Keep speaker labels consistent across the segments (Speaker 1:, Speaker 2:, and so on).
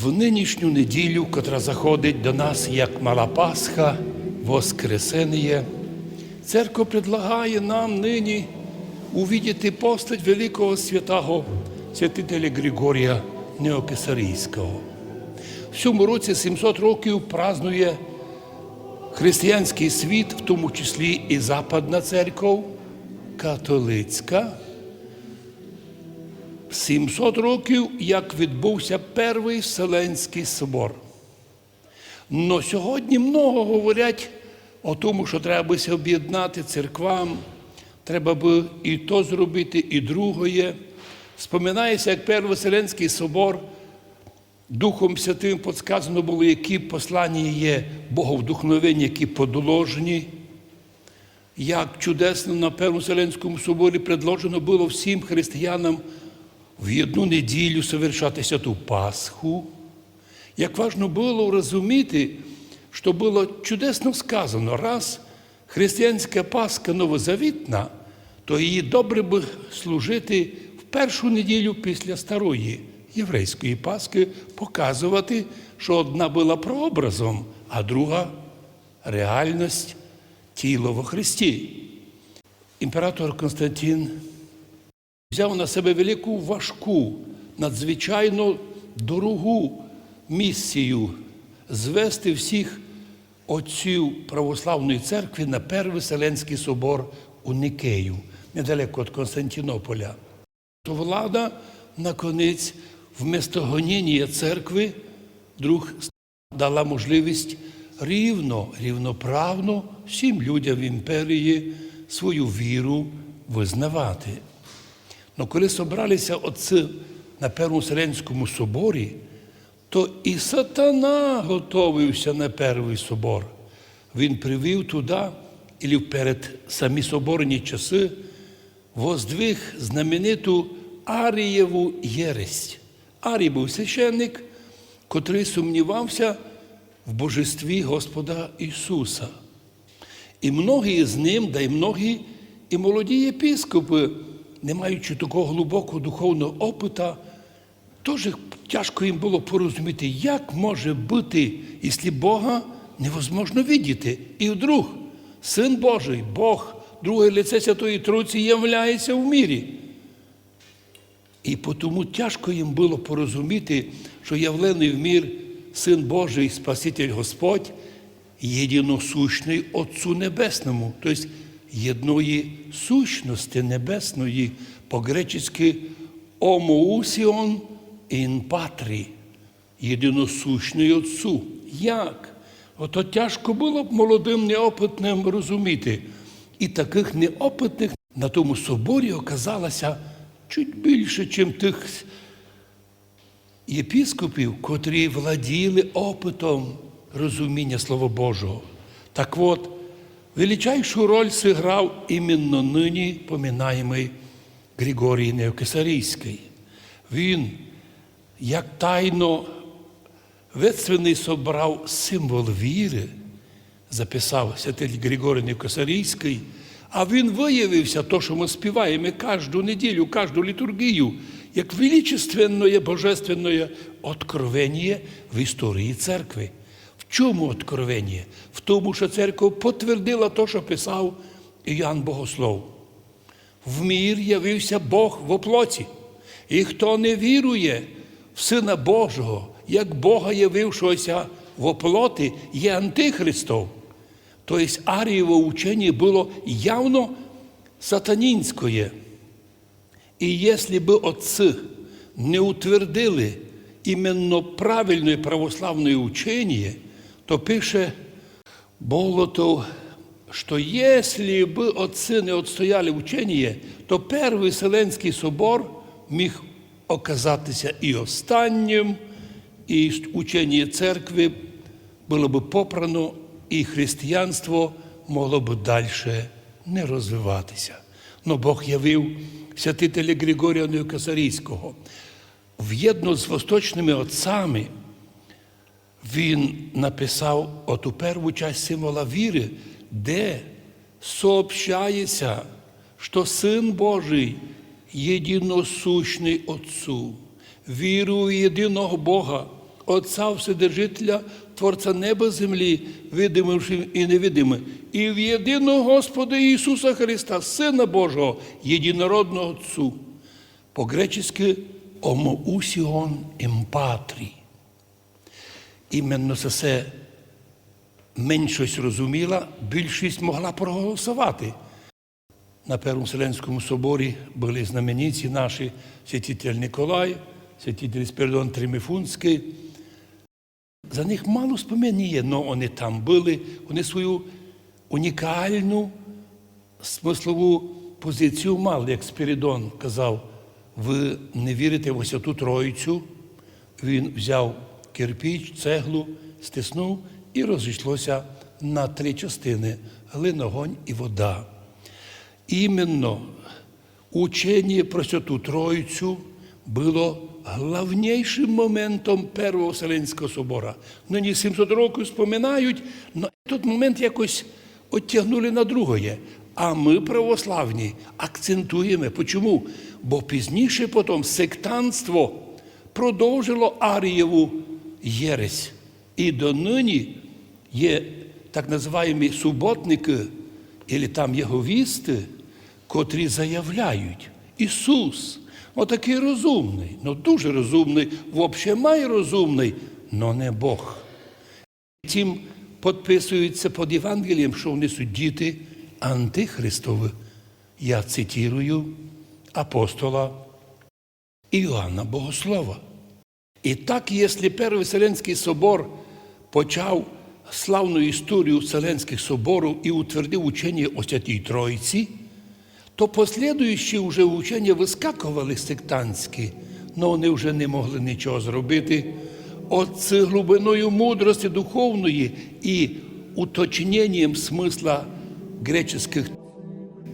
Speaker 1: В нинішню неділю, котра заходить до нас як мала Пасха, Воскресеніє, церква предлагає нам нині увидіти постать великого святого святителя Григорія Неокесарійського. В цьому році 700 років празнує християнський світ, в тому числі і Западна церква, католицька. 700 років, як відбувся Перший Вселенський собор. Но сьогодні много говорять о тому, що треба би об'єднати церквам, треба би і то зробити, і другое. Споминається, як Перший Вселенський собор Духом Святим подсказано було, які послання є Боговдухновення, які подоложені. Як чудесно на Першому Вселенському соборі предложено було всім християнам в одну неділю совершати святу Пасху. Як важно було розуміти, що було чудесно сказано, раз християнська Пасха новозавітна, то її добре би служити в першу неділю після старої єврейської Пасхи, показувати, що одна була прообразом, а друга реальність тіло во Христі. Імператор Константин взяв на себе велику важку, надзвичайно дорогу місію звести всіх отців православної церкви на Перший Вселенський собор у Никею, недалеко від Константинополя. То влада, наконець, вместо гоніння церкви, вдруг дала можливість рівно, рівноправно всім людям в імперії свою віру визнавати. Но коли собралися отці на Першому Вселенському соборі, то і сатана готовився на перший собор. Він привів туди, і перед самі соборні часи, воздвиг знамениту Арієву єресть. Арій був священник, котрий сумнівався в божестві Господа Ісуса. І многі з ним, да й многі і молоді єпископи, не маючи такого глибокого духовного опита, теж тяжко їм було порозуміти, як може бути, якщо Бога невозможно видіти. І вдруг Син Божий, Бог, друге лице Святої Троці являється в мірі. І тому тяжко їм було порозуміти, що явлений в мір Син Божий, Спаситель Господь, єдиносущний Отцу Небесному, тобто єдної сущності небесної, по-гречески омоусіон ін патрі, єдиносущний Отцу. Як? Ото тяжко було б молодим неопитним розуміти. І таких неопитних на тому соборі оказалося чуть більше, ніж тих єпіскопів, котрі владіли опитом розуміння Слова Божого. Так от, величайшу роль зіграв іменно нині поминаємий Григорій Неокесарійський. Він, як тайно ветственний собрав символ віри, записав святий Григорій Неокесарійський, а він виявився, то, що ми співаємо кожну неділю, кожну літургію, як величественне божественне откровення в історії церкви. Чому откровення? В тому, що церква потвердила те, що писав Іоанн Богослов. В мір явився Бог в оплоті. І хто не вірує в Сина Божого, як Бога явившогося в оплоті, є антихристом. Тобто Арієво учення було явно сатанінське. І якщо б отці не утвердили іменно правильне православне учення, то пише Болотов, що якщо б отці не отстояли учення, то Перший Вселенський собор міг оказатися і останнім, і учення церкви було б попрано, і християнство могло б далі не розвиватися. Но Бог явив святителя Григорія Неокасарійського. В'єдно з восточними отцями він написав оту перву часть символа віри, де сообщається, що Син Божий єдиносущний Отцу, віру в єдиного Бога, Отця Вседержителя, Творця неба землі, видимим і невидимим, і в єдиного Господа Ісуса Христа, Сина Божого, єдинородного Отцу. По-гречески омоусіон емпатрі. Іменно це меншість розуміла, більшість могла проголосувати. На Першому Вселенському соборі були знамениті наші святитель Николай, святитель Спиридон Тримифунський. За них мало спомин але вони там були, вони свою унікальну смислову позицію мали, як Спиридон казав, ви не вірите в Святу Троїцю. Він взяв кирпіч, цеглу, стиснув і розійшлося на три частини глин, огонь і вода. Іменно учення про Святу Троїцю було главнішим моментом Першого Вселенського собора. Нині 700 років споминають, але той момент якось оттягнули на другое. А ми, православні, акцентуємо. Чому? Бо пізніше потім сектантство продовжило Арієву єресь. І донині є так називаємо суботники, або там єговісти, котрі заявляють, Ісус, отакий розумний, ну дуже розумний, взагалі має розумний, но не Бог. Тим підписуються під Євангелієм, що вони суть діти Антихристові. Я цитірую апостола Іоанна Богослова. І так, якщо Перший Вселенський собор почав славну історію Вселенських соборів і утвердив учення о Святій Тройці, то послідуючі вже учення вискакували сектантські, але вони вже не могли нічого зробити. От з глибиною мудрості духовної і уточненням смисла греческих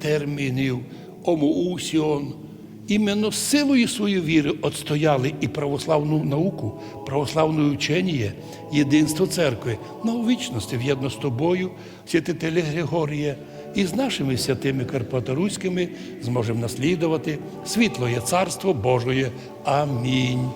Speaker 1: термінів омоусіон, іменно силою своєї віри отстояли і православну науку, православне учення, єдинство церкви на у вічності в'єдно з тобою, святителі Григорія, і з нашими святими Карпаторуськими зможемо наслідувати світлоє Царство Божоє. Амінь.